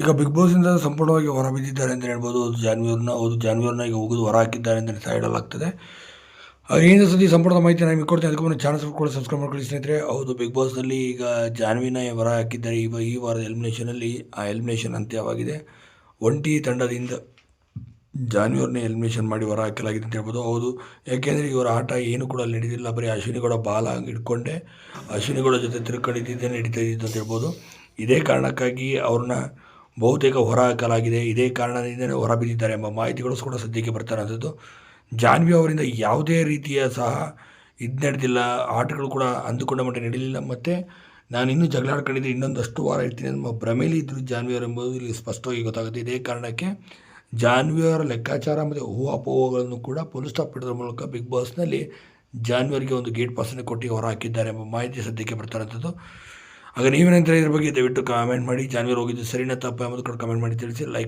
ಈಗ ಬಿಗ್ ಬಾಸ್ನಿಂದ ಸಂಪೂರ್ಣವಾಗಿ ಹೊರಬಿದ್ದಿದ್ದಾರೆ ಅಂತ ಹೇಳ್ಬೋದು. ಅದು ಜಾನ್ವಿಯವ್ರನ್ನ ಹೌದು ಜಾನ್ವಿಯವ್ರನ್ನ ಈಗ ಹೋಗೋದು ಹೊರ ಹಾಕಿದ್ದಾರೆ ಅಂತ ಹೇಳಲಾಗ್ತದೆ ಏನು ಏನಿದೆ ಸುದ್ದಿ ಸಂಪೂರ್ಣ ಮಾಹಿತಿ ನಾನು ಕೊಡ್ತೀನಿ. ಅದಕ್ಕೆ ಮುನ್ನ ಚಾನಲ್ ಕೂಡ ಸಬ್ಸ್ಕ್ರೈಬ್ ಮಾಡ್ಕೊಳ್ಳಿ ಸ್ನೇಹಿತರೆ. ಹೌದು ಬಿಗ್ ಬಾಸ್ನಲ್ಲಿ ಈಗ ಜಾನ್ವಿನ ಹೊರ ಹಾಕಿದ್ದಾರೆ. ಈ ಈ ವಾರದ ಎಲಿಮಿನೇಷನಲ್ಲಿ ಆ ಎಲಿಮಿನೇಷನ್ ಅಂತ್ಯವಾಗಿದೆ. ಒಂಟಿ ತಂಡದಿಂದ ಜಾನ್ವಿಯವ್ರನ್ನೇ ಎಲಿಮಿನೇಷನ್ ಮಾಡಿ ಹೊರ ಹಾಕಲಾಗಿದೆ ಅಂತ ಹೇಳ್ಬೋದು. ಹೌದು, ಯಾಕೆಂದರೆ ಇವರ ಆಟ ಏನು ಕೂಡ ನಡೆದಿಲ್ಲ ಬರೀ ಅಶ್ವಿನಿಗೌಡ ಬಾಲ ಹಿಡ್ಕೊಂಡೆ ಅಶ್ವಿನಿಗೌಡ ಜೊತೆ ತಿರುಕೊಂಡಿದ್ದೇ ನಡೀತಾ ಇದ್ದಿದ್ದು ಅಂತ ಹೇಳ್ಬೋದು. ಇದೇ ಕಾರಣಕ್ಕಾಗಿ ಅವ್ರನ್ನ ಬಹುತೇಕ ಹೊರ ಹಾಕಲಾಗಿದೆ ಇದೇ ಕಾರಣದಿಂದಲೇ ಹೊರಬಿದ್ದಿದ್ದಾರೆ ಎಂಬ ಮಾಹಿತಿಗಳು ಕೂಡ ಸದ್ಯಕ್ಕೆ ಬರ್ತಾರಂಥದ್ದು ಜಾನ್ವಿ ಅವರಿಂದ ಯಾವುದೇ ರೀತಿಯ ಸಹ ಇದು ನಡೆದಿಲ್ಲ. ಆಟಗಳು ಕೂಡ ಅಂದುಕೊಂಡ ಮಟ್ಟ ನಡೀಲಿಲ್ಲ ಮತ್ತು ನಾನು ಇನ್ನೂ ಜಗಳಾಡ್ಕೊಂಡಿದ್ದೆ ಇನ್ನೊಂದಷ್ಟು ವಾರ ಇರ್ತೀನಿ ನಮ್ಮ ಭ್ರಮೇಲಿ ಇದ್ದರು ಜಾನ್ವಿಯವರು ಎಂಬುದು ಇಲ್ಲಿ ಸ್ಪಷ್ಟವಾಗಿ ಗೊತ್ತಾಗುತ್ತೆ. ಇದೇ ಕಾರಣಕ್ಕೆ ಜಾನ್ವಿಯವರ ಲೆಕ್ಕಾಚಾರ ಮತ್ತು ಊಹಾಪೋಹಗಳನ್ನು ಕೂಡ ಪೊಲೀಸ್ ಸ್ಟಾಪ್ ಇಡೋದ್ರ ಮೂಲಕ ಬಿಗ್ ಬಾಸ್ನಲ್ಲಿ ಜಾನ್ವಿಯರಿಗೆ ಒಂದು ಗೇಟ್ ಪಾಸನ್ನು ಕೊಟ್ಟು ಹೊರ ಹಾಕಿದ್ದಾರೆ ಎಂಬ ಮಾಹಿತಿ ಸದ್ಯಕ್ಕೆ ಬರ್ತಾರಂಥದ್ದು ಆಗ ನೀವೇನಂತಾರೆ ಇದ್ರ ಬಗ್ಗೆ ದಯವಿಟ್ಟು ಕಾಮೆಂಟ್ ಮಾಡಿ. ಚಾನಲ್ ಹೋಗಿದ್ದು ಸರಿನಾ ತಪ್ಪ ಎಂಬುದು ಕೂಡ ಕಮೆಂಟ್ ಮಾಡಿ ತಿಳಿಸಿ. ಲೈಕ್